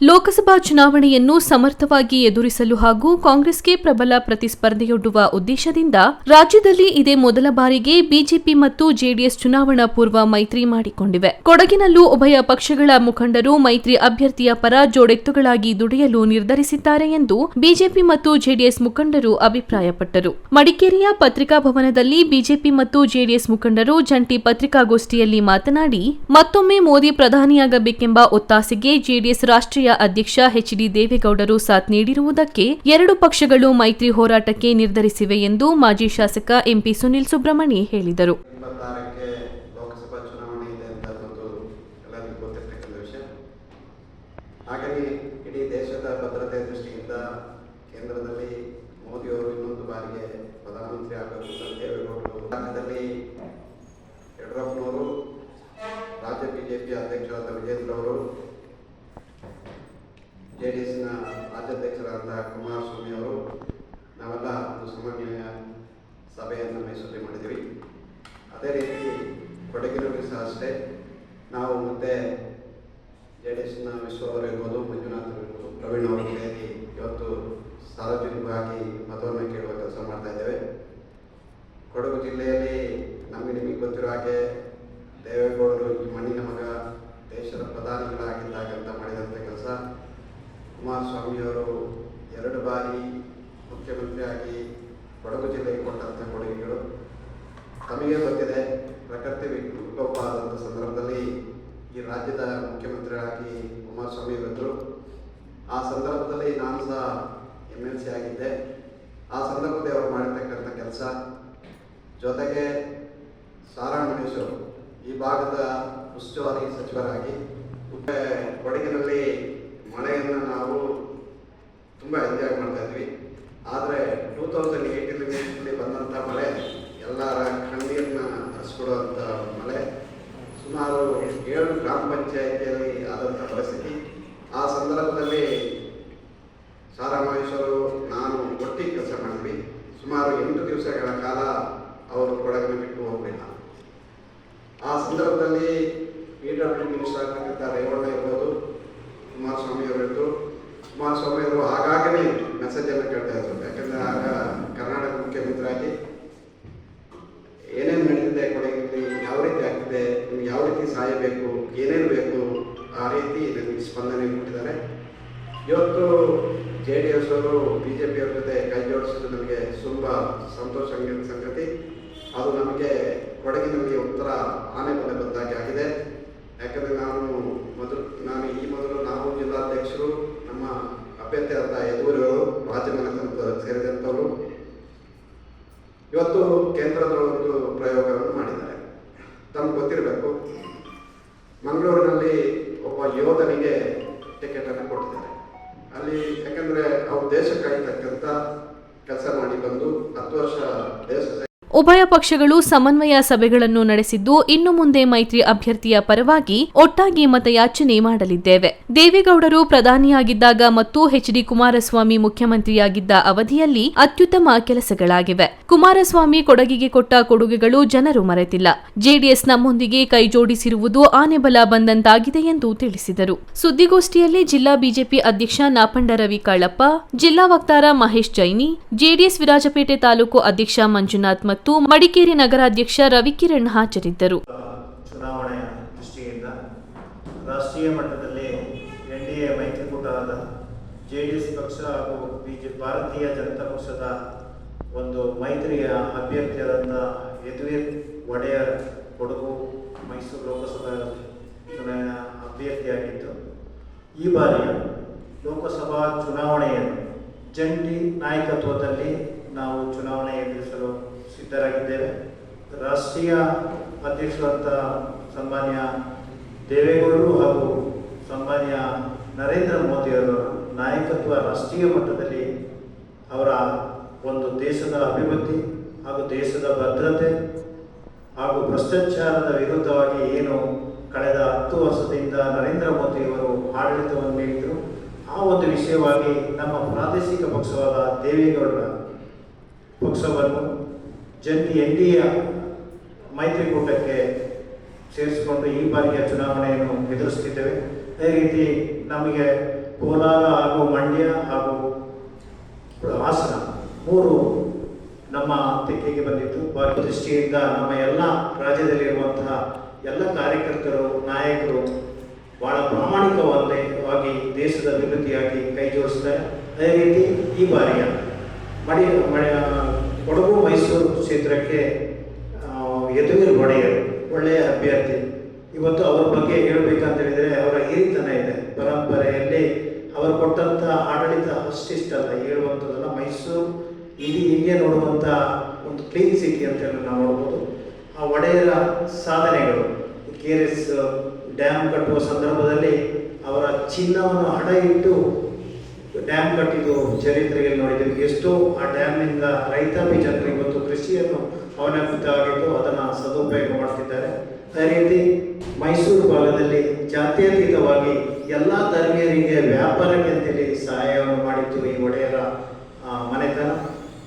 ಲೋಕಸಭಾ ಚುನಾವಣೆಯನ್ನು ಸಮರ್ಥವಾಗಿ ಎದುರಿಸಲು ಹಾಗೂ ಕಾಂಗ್ರೆಸ್ಗೆ ಪ್ರಬಲ ಪ್ರತಿಸ್ಪರ್ಧೆಯೊಡ್ಡುವ ಉದ್ದೇಶದಿಂದ ರಾಜ್ಯದಲ್ಲಿ ಇದೇ ಮೊದಲ ಬಾರಿಗೆ ಬಿಜೆಪಿ ಮತ್ತು ಜೆಡಿಎಸ್ ಚುನಾವಣಾ ಪೂರ್ವ ಮೈತ್ರಿ ಮಾಡಿಕೊಂಡಿವೆ. ಕೊಡಗಿನಲ್ಲೂ ಉಭಯ ಪಕ್ಷಗಳ ಮುಖಂಡರು ಮೈತ್ರಿ ಅಭ್ಯರ್ಥಿಯ ಪರ ಜೋಡೆತ್ತುಗಳಾಗಿ ದುಡಿಯಲು ನಿರ್ಧರಿಸಿದ್ದಾರೆ ಎಂದು ಬಿಜೆಪಿ ಮತ್ತು ಜೆಡಿಎಸ್ ಮುಖಂಡರು ಅಭಿಪ್ರಾಯಪಟ್ಟರು. ಮಡಿಕೇರಿಯ ಪತ್ರಿಕಾ ಭವನದಲ್ಲಿ ಬಿಜೆಪಿ ಮತ್ತು ಜೆಡಿಎಸ್ ಮುಖಂಡರು ಜಂಟಿ ಪತ್ರಿಕಾಗೋಷ್ಠಿಯಲ್ಲಿ ಮಾತನಾಡಿ, ಮತ್ತೊಮ್ಮೆ ಮೋದಿ ಪ್ರಧಾನಿಯಾಗಬೇಕೆಂಬ ಒತ್ತಾಸೆಗೆ ಜೆಡಿಎಸ್ ರಾಷ್ಟ್ರೀಯ ಅಧ್ಯಕ್ಷ ಎಚ್ ಡಿ ದೇವೇಗೌಡರು ಸಾಥ್ ನೀಡಿರುವುದಕ್ಕೆ ಎರಡು ಪಕ್ಷಗಳು ಮೈತ್ರಿ ಹೋರಾಟಕ್ಕೆ ನಿರ್ಧರಿಸಿವೆ ಎಂದು ಮಾಜಿ ಶಾಸಕ ಎಂಪಿ ಸುನಿಲ್ ಸುಬ್ರಹ್ಮಣಿ ಹೇಳಿದರು. ಇಪ್ಪತ್ತಾರಕ್ಕೆ ಲೋಕಸಭಾ ಚುನಾವಣೆ ಇದೆ ಅಂತ ಒಂದು ಎಲ್ಲರಿಗೂ ಗೊತ್ತಿರ್ತಕ್ಕಂಥ ವಿಷಯ ಹಾಗಾಗಿ ಇಡೀ ದೇಶದ ಭದ್ರತೆ ದೃಷ್ಟಿಯಿಂದ ಕೇಂದ್ರದಲ್ಲಿ ಮೋದಿಯವರು ಇನ್ನೊಂದು ಬಾರಿಗೆ ಪ್ರಧಾನಮಂತ್ರಿ ಆಗಬೇಕು ಅಂತ ದೇವೇಗೌಡರು ರಾಜ್ಯದಲ್ಲಿ ಯಡಿಯೂರಪ್ಪನವರು ರಾಜ್ಯ ಬಿಜೆಪಿ ಅಧ್ಯಕ್ಷರಾದ ವಿಜೇಂದ್ರ ಅವರು ಜೆ ಡಿ ಎಸ್ನ ರಾಜ್ಯಾಧ್ಯಕ್ಷರಾದ ಕುಮಾರಸ್ವಾಮಿ ಅವರು ನಾವೆಲ್ಲ ಒಂದು ಸಮನ್ವಯ ಸಭೆಯನ್ನು ಮೈಸೂರಲ್ಲಿ ಮಾಡಿದ್ದೀವಿ ಅದೇ ರೀತಿ ಕೊಡಗಿನಲ್ಲೂ ಸಹ ಅಷ್ಟೇ ನಾವು ಮತ್ತೆ ಜೆ ಡಿ ಎಸ್ನ ವಿಶ್ವ ಅವರು ಇರ್ಬೋದು ಮಂಜುನಾಥ್ ಅವರು ಇರ್ಬೋದು ಪ್ರವೀಣ್ ಅವರು ಸೇರಿ ಇವತ್ತು ಸಾರ್ವಜನಿಕವಾಗಿ ಮತವನ್ನು ಕೇಳುವ ಕೆಲಸ ಮಾಡ್ತಾ ಇದ್ದೇವೆ. ಕೊಡಗು ಜಿಲ್ಲೆಯಲ್ಲಿ ನಮಗೆ ನಿಮಗೆ ಗೊತ್ತಿರೋ ಹಾಗೆ ದೇವೇಗೌಡರು ಮಣ್ಣಿನ ಮಗ, ದೇಶದ ಪ್ರಧಾನಿಗಳಾಗಿದ್ದಾಗಂತ ಮಾಡಿದಂಥ ಕೆಲಸ. ಕುಮಾರಸ್ವಾಮಿಯವರು ಎರಡು ಬಾರಿ ಮುಖ್ಯಮಂತ್ರಿಯಾಗಿ ಕೊಡಗು ಜಿಲ್ಲೆಗೆ ಕೊಟ್ಟಂಥ ಕೊಡುಗೆಗಳು. ತಮಗೆ ಗೊತ್ತಿದೆ, ಪ್ರಕೃತಿ ವಿಕೋಪ ಆದಂಥ ಸಂದರ್ಭದಲ್ಲಿ ಈ ರಾಜ್ಯದ ಮುಖ್ಯಮಂತ್ರಿಗಳಾಗಿ ಕುಮಾರಸ್ವಾಮಿ ಬಂದರು ಆ ಸಂದರ್ಭದಲ್ಲಿ ನಾನು ಸಹ ಎಂ ಎಲ್ ಸಿ ಆಗಿದ್ದೆ ಆ ಸಂದರ್ಭದಲ್ಲಿ ಅವರು ಮಾಡಿರ್ತಕ್ಕಂಥ ಕೆಲಸ. ಜೊತೆಗೆ ಸಾರಾ ಮಹೇಶ್ ಅವರು ಈ ಭಾಗದ ಉಸ್ತುವಾರಿ ಸಚಿವರಾಗಿ ಕೊಡಗಿನಲ್ಲಿ ಏನೇನು ಬೇಕು ಆ ರೀತಿ ನನಗೆ ಸ್ಪಂದನೆ ಕೊಟ್ಟಿದ್ದಾರೆ. ಇವತ್ತು ಜೆ ಡಿ ಎಸ್ ಅವರು ಬಿ ಜೆ ಪಿಯವ್ರ ಜೊತೆ ಕೈ ಜೋಡಿಸೋದು ನಮಗೆ ತುಂಬ ಸಂತೋಷ ಸಂಗತಿ. ಅದು ನಮಗೆ ಕೊಡಗಿನಲ್ಲಿ ಒಂಥರ ಆನೆ ಬಲೆ ಬಂದಾಗೆ ಆಗಿದೆ. ಯಾಕಂದರೆ ನಾನು ಮೊದಲು, ನಾನು ಈ ಮೊದಲು ನಾವು ಜಿಲ್ಲಾಧ್ಯಕ್ಷರು, ನಮ್ಮ ಅಭ್ಯರ್ಥಿಯಾದ ಯದೂರವರು ರಾಜ್ಯ ಮನೆತನ ಸೇರಿದಂಥವರು ಇವತ್ತು ಕೇಂದ್ರದ ಒಂದು ಪ್ರಯೋಗವನ್ನು ಮಾಡಿದ್ದಾರೆ. ತಮ್ಗೆ ಗೊತ್ತಿರಬೇಕು ಮಂಗಳೂರಿನಲ್ಲಿ ಒಬ್ಬ ಯೋಧನಿಗೆ ಟಿಕೆಟನ್ನು ಕೊಟ್ಟಿದ್ದಾರೆ. ಅಲ್ಲಿ ಯಾಕಂದರೆ ಅವ್ರು ದೇಶ ಕಾಯ್ತಕ್ಕಂಥ ಕೆಲಸ ಮಾಡಿ ಬಂದು ಹತ್ತು ವರ್ಷ ದೇಶ ಉಭಯ ಪಕ್ಷಗಳು ಸಮನ್ವಯ ಸಭೆಗಳನ್ನು ನಡೆಸಿದ್ದು ಇನ್ನು ಮುಂದೆ ಮೈತ್ರಿ ಅಭ್ಯರ್ಥಿಯ ಪರವಾಗಿ ಒಟ್ಟಾಗಿ ಮತಯಾಚನೆ ಮಾಡಲಿದ್ದೇವೆ. ದೇವೇಗೌಡರು ಪ್ರಧಾನಿಯಾಗಿದ್ದಾಗ ಮತ್ತು ಎಚ್ ಡಿ ಕುಮಾರಸ್ವಾಮಿ ಮುಖ್ಯಮಂತ್ರಿಯಾಗಿದ್ದ ಅವಧಿಯಲ್ಲಿ ಅತ್ಯುತ್ತಮ ಕೆಲಸಗಳಾಗಿವೆ. ಕುಮಾರಸ್ವಾಮಿ ಕೊಡಗಿಗೆ ಕೊಟ್ಟ ಕೊಡುಗೆಗಳು ಜನರು ಮರೆತಿಲ್ಲ. ಜೆಡಿಎಸ್ ನಮ್ಮೊಂದಿಗೆ ಕೈಜೋಡಿಸಿರುವುದು ಆನೆಬಲ ಬಂದಂತಾಗಿದೆ ಎಂದು ತಿಳಿಸಿದರು. ಸುದ್ದಿಗೋಷ್ಠಿಯಲ್ಲಿ ಜಿಲ್ಲಾ ಬಿಜೆಪಿ ಅಧ್ಯಕ್ಷ ನಾಪಂಡ ರವಿ ಕಾಳಪ್ಪ, ಜಿಲ್ಲಾ ವಕ್ತಾರ ಮಹೇಶ್ ಜೈನಿ, ಜೆಡಿಎಸ್ ವಿರಾಜಪೇಟೆ ತಾಲೂಕು ಅಧ್ಯಕ್ಷ ಮಂಜುನಾಥ್ ಮತ್ತು ಮಡಿಕೇರಿ ನಗರಾಧ್ಯಕ್ಷ ರವಿಕಿರಣ್ ಹಾಜರಿದ್ದರು. ಚುನಾವಣೆಯ ದೃಷ್ಟಿಯಿಂದ ರಾಷ್ಟ್ರೀಯ ಮಟ್ಟದಲ್ಲಿ ಎನ್ಡಿಎ ಮೈತ್ರಿಕೂಟವಾದ ಜೆ ಡಿ ಎಸ್ ಪಕ್ಷ ಹಾಗೂ ಬಿ ಜೆ ಭಾರತೀಯ ಜನತಾ ಪಕ್ಷದ ಒಂದು ಮೈತ್ರಿಯ ಅಭ್ಯರ್ಥಿಯಾದಂಥ ಯದುವೀರ್ ಒಡೆಯರ್ ಕೊಡಗು ಮೈಸೂರು ಲೋಕಸಭಾ ಚುನಾವಣಾ ಅಭ್ಯರ್ಥಿಯಾಗಿತ್ತು ಈ ಬಾರಿಯ ಲೋಕಸಭಾ ಚುನಾವಣೆಯನ್ನು ಜಂಟಿ ನಾಯಕತ್ವದಲ್ಲಿ ಸಿದ್ಧರಾಗಿದ್ದೇವೆ. ರಾಷ್ಟ್ರೀಯ ಅಧ್ಯಕ್ಷರಂಥ ಸನ್ಮಾನ್ಯ ದೇವೇಗೌಡರು ಹಾಗೂ ಸನ್ಮಾನ್ಯ ನರೇಂದ್ರ ಮೋದಿಯವರ ನಾಯಕತ್ವ ರಾಷ್ಟ್ರೀಯ ಮಟ್ಟದಲ್ಲಿ ಅವರ ಒಂದು ದೇಶದ ಅಭಿವೃದ್ಧಿ ಹಾಗೂ ದೇಶದ ಭದ್ರತೆ ಹಾಗೂ ಭ್ರಷ್ಟಾಚಾರದ ವಿರುದ್ಧವಾಗಿ ಏನು ಕಳೆದ ಹತ್ತು ವರ್ಷದಿಂದ ನರೇಂದ್ರ ಮೋದಿಯವರು ಆಡಳಿತವನ್ನು ನೀಡಿದರು. ಆ ಒಂದು ವಿಷಯವಾಗಿ ನಮ್ಮ ಪ್ರಾದೇಶಿಕ ಪಕ್ಷವಾದ ದೇವೇಗೌಡರ ಪಕ್ಷವನ್ನು ಜಂಟಿ ಎನ್ ಡಿ ಎ ಮೈತ್ರಿಕೂಟಕ್ಕೆ ಸೇರಿಸಿಕೊಂಡು ಈ ಬಾರಿಯ ಚುನಾವಣೆಯನ್ನು ಎದುರಿಸ್ತಿದ್ದೇವೆ. ಅದೇ ರೀತಿ ನಮಗೆ ಕೋಲಾರ ಹಾಗೂ ಮಂಡ್ಯ ಹಾಗೂ ಹಾಸನ ಮೂರು ನಮ್ಮ ತೆಕ್ಕೆಗೆ ಬಂದಿತ್ತು. ಭಾರತ ದೃಷ್ಟಿಯಿಂದ ನಮ್ಮ ಎಲ್ಲ ರಾಜ್ಯದಲ್ಲಿರುವಂತಹ ಎಲ್ಲ ಕಾರ್ಯಕರ್ತರು, ನಾಯಕರು ಬಹಳ ಪ್ರಾಮಾಣಿಕವಾಗಿ ದೇಶದ ಅಭಿವೃದ್ಧಿಯಾಗಿ ಕೈ ಜೋಡಿಸ್ತಾರೆ ಅದೇ ರೀತಿ ಈ ಬಾರಿಯ ಮಡಿ ಕೊಡಗು ಮೈಸೂರು ಕ್ಷೇತ್ರಕ್ಕೆ ಯದುವೀರ್ ಒಡೆಯರ್, ಒಳ್ಳೆಯ ಅಭ್ಯರ್ಥಿ. ಇವತ್ತು ಅವ್ರ ಬಗ್ಗೆ ಹೇಳಬೇಕಂತ ಹೇಳಿದರೆ ಅವರ ಹಿರಿತನ ಇದೆ. ಪರಂಪರೆಯಲ್ಲಿ ಅವರು ಕೊಟ್ಟಂಥ ಆಡಳಿತ ಅಷ್ಟಿಷ್ಟಲ್ಲ. ಹೇಳುವಂಥದ್ದಲ್ಲ ಮೈಸೂರು, ಇಡೀ ಇಂಡಿಯಾ ನೋಡುವಂಥ ಒಂದು ಕ್ಲೀನ್ ಸಿಟಿ ಅಂತ ಹೇಳಿ ನಾವು ನೋಡ್ಬೋದು. ಆ ಒಡೆಯರ ಸಾಧನೆಗಳು ಕೆ ಆರ್ ಎಸ್ ಡ್ಯಾಮ್ ಕಟ್ಟುವ ಸಂದರ್ಭದಲ್ಲಿ ಅವರ ಚಿನ್ನವನ್ನು ಹಣ ಇಟ್ಟು ಡ್ಯಾಮ್ ಕಟ್ಟಿದ್ದು ಚರಿತ್ರೆಯಲ್ಲಿ ನೋಡಿದ್ದೀವಿ ಎಷ್ಟೋ ಆ ಡ್ಯಾಮ್ನಿಂದ ರೈತಾಪಿ ಜನರು ಇವತ್ತು ಕೃಷಿಯನ್ನು ಅವಲಂಬಿತವಾಗಿದ್ದು ಅದನ್ನು ಸದುಪಯೋಗ ಮಾಡ್ತಿದ್ದಾರೆ. ಅದೇ ರೀತಿ ಮೈಸೂರು ಭಾಗದಲ್ಲಿ ಜಾತ್ಯತೀತವಾಗಿ ಎಲ್ಲ ಧರ್ಮೀಯರಿಗೆ ವ್ಯಾಪಾರಕ್ಕೆ ಅಂತೇಳಿ ಸಹಾಯವನ್ನು ಮಾಡಿದ್ದು ಈ ಒಡೆಯರ ಮನೆತನ.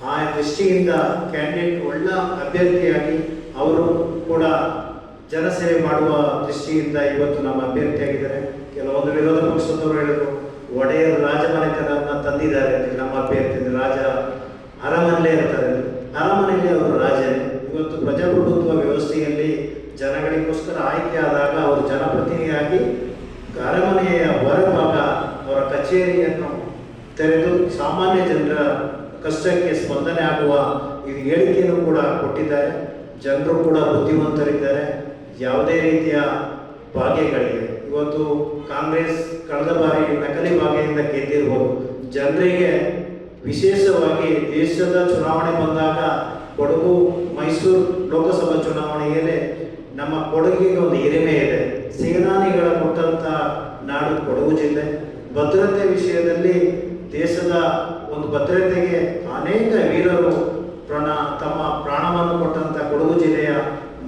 ಆ ದೃಷ್ಟಿಯಿಂದ ಕ್ಯಾಂಡಿಡೇಟ್ ಒಳ್ಳ ಅಭ್ಯರ್ಥಿಯಾಗಿ ಅವರು ಕೂಡ ಜನಸೇವೆ ಮಾಡುವ ದೃಷ್ಟಿಯಿಂದ ಇವತ್ತು ನಮ್ಮ ಅಭ್ಯರ್ಥಿಯಾಗಿದ್ದಾರೆ. ಕೆಲವೊಂದು ವಿರೋಧ ಪಕ್ಷದವರು ಹೇಳಿದ್ರು ಒಡೆಯರ್ ರಾಜಮನೆತನವನ್ನು ತಂದಿದ್ದಾರೆ ನಮ್ಮ ಅಭ್ಯರ್ಥಿ ರಾಜ ಅರಮನೆಯಲ್ಲೇ ಇರ್ತಾರೆ. ಅರಮನೆಯಲ್ಲಿ ಅವರು ರಾಜನೇ ಇವತ್ತು ಪ್ರಜಾಪ್ರಭುತ್ವ ವ್ಯವಸ್ಥೆಯಲ್ಲಿ ಜನಗಳಿಗೋಸ್ಕರ ಆಯ್ಕೆ ಆದಾಗ ಅವರು ಜನಪ್ರತಿನಿಧಿಯಾಗಿ ಅರಮನೆಯ ಹೊರಭಾಗ ಅವರ ಕಚೇರಿಯನ್ನು ತೆರೆದು ಸಾಮಾನ್ಯ ಜನರ ಕಷ್ಟಕ್ಕೆ ಸ್ಪಂದನೆ ಆಗುವ ಇದು ಹೇಳಿಕೆಯನ್ನು ಕೂಡ ಕೊಟ್ಟಿದ್ದಾರೆ. ಜನರು ಕೂಡ ಬುದ್ಧಿವಂತರಿದ್ದಾರೆ. ಯಾವುದೇ ರೀತಿಯ ಭಾಗ್ಯಗಳಿವೆ. ಇವತ್ತು ಕಾಂಗ್ರೆಸ್ ಕಳೆದ ಬಾರಿ ನಕಲಿ ಭಾಗ್ಯದಿಂದ ಗೆದ್ದಿರ್ಬೋದು. ಜನರಿಗೆ ವಿಶೇಷವಾಗಿ ದೇಶದ ಚುನಾವಣೆ ಬಂದಾಗ ಕೊಡಗು, ಮೈಸೂರು ಲೋಕಸಭಾ ಚುನಾವಣೆಯಲ್ಲಿ ನಮ್ಮ ಕೊಡಗಿಗೆ ಒಂದು ಹಿರಿಮೆ ಇದೆ. ಸೇನಾನಿಗಳ ಕೊಟ್ಟಂತ ನಾಡು ಕೊಡಗು ಜಿಲ್ಲೆ. ಭದ್ರತೆ ವಿಷಯದಲ್ಲಿ ದೇಶದ ಒಂದು ಭದ್ರತೆಗೆ ಅನೇಕ ವೀರರು ಪ್ರಾಣ, ತಮ್ಮ ಪ್ರಾಣವನ್ನು ಕೊಟ್ಟಂತ ಕೊಡಗು ಜಿಲ್ಲೆಯ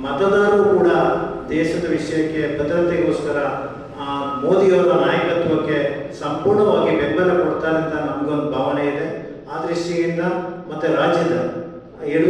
ಮತದಾರರು ಕೂಡ ದೇಶದ ವಿಷಯಕ್ಕೆ ಭದ್ರತೆಗೋಸ್ಕರ ಮೋದಿಯವರ ನಾಯಕತ್ವಕ್ಕೆ ಸಂಪೂರ್ಣವಾಗಿ ಬೆಂಬಲ ಕೊಡ್ತಾರೆ ಅಂತ ನಮಗೊಂದು ಭಾವನೆ ಇದೆ. ಆ ದೃಷ್ಟಿಯಿಂದ ಮತ್ತೆ ರಾಜ್ಯದ ಯಡಿಯೂರು